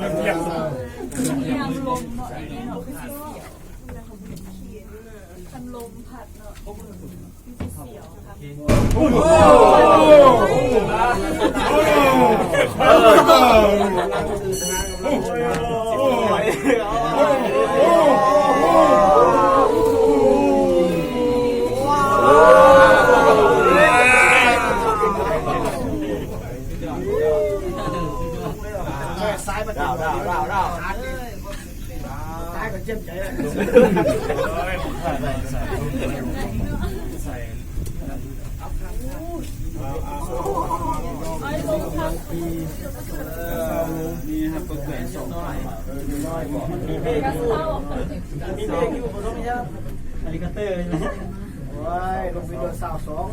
อยากยามลมเนาะอันนี้เนาะคือสิเสียวคันลมพัดเนาะคือสิเซ้ายมาดาวดาวดาวดาวซ้ายก็เจ็บใจเลยมีครับตัวแขวนสองหน่อยกระเซ้ามีเลขอยู่บนรถไหมครับอลิเกเตอร์นะว้ายลงไปโดนสาวสอง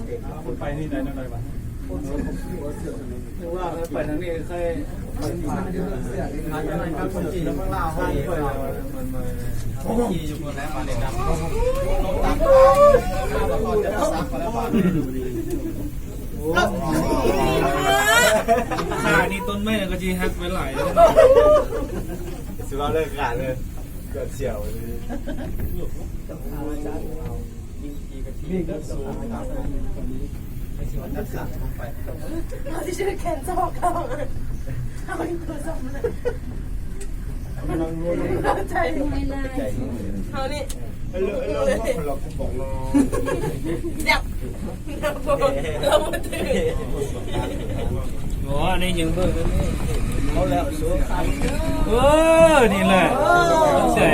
คุณไปนี่ได้นั่นได้ปะ ถือว่าไปทางนี้เคยผ่านผ่านอะไรครับคนจีนแล้วเมืองลาวให้ไปขี่อยู่บนแล้วมาเลยครับข้านี่ต้นไม้ก็จีฮักไปหลายสุดยอดเลยขาดเลยเกิดเฉียวเลย เราที่ชื่อแคนซอกเขาเอาอีกตัวซ้ำเลยใจไม่ได้เขานี่เราบอกเราเดี๋ยวเรามาตื่นโอ้อันนี้ยังเบิ่งเลยนี่เขาแล้วสู้ขันเออนี่แหละใช่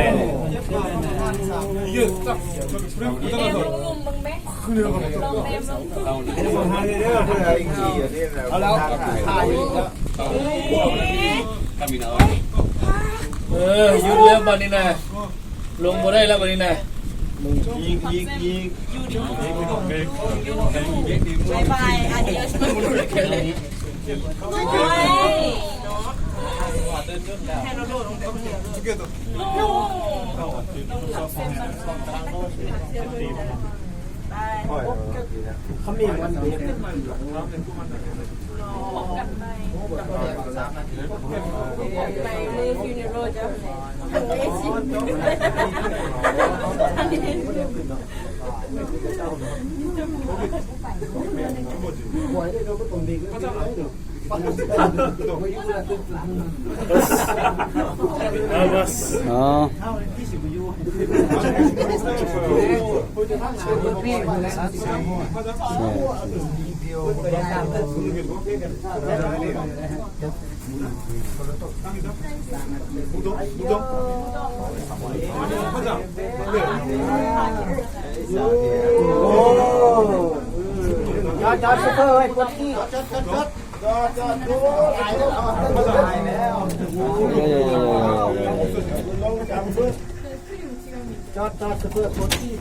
ยืดจับแนมลงลุมบังแม่ลองแนมลงลุม เอาแล้วถ่ายเออยืดแล้วบัดนี้นะลงบ่ได้แล้วบัดนี้นะยิงยิงยิงบายบายอันเดียวใช่ไหมโอ้ยไป เขามีวันนี้พบกันไปไปมือฟิวเนโรจ้ะทางเอซิทางนี้หวยได้เราก็ตรงดีก็จะไม่หรอก ปันตัวไม่ยุ่ง เลยตึ้งหลังเอาบัสอ๋อเท่าที่สิบยูผู้จะทำงานคนพี่มาแล้วสิบห้าโอ้ยอดจอดเพื่อดยอดยอดยอดยอดยอดดูตายแล้วตายแล้วจอดจอดซุปเปอคนที่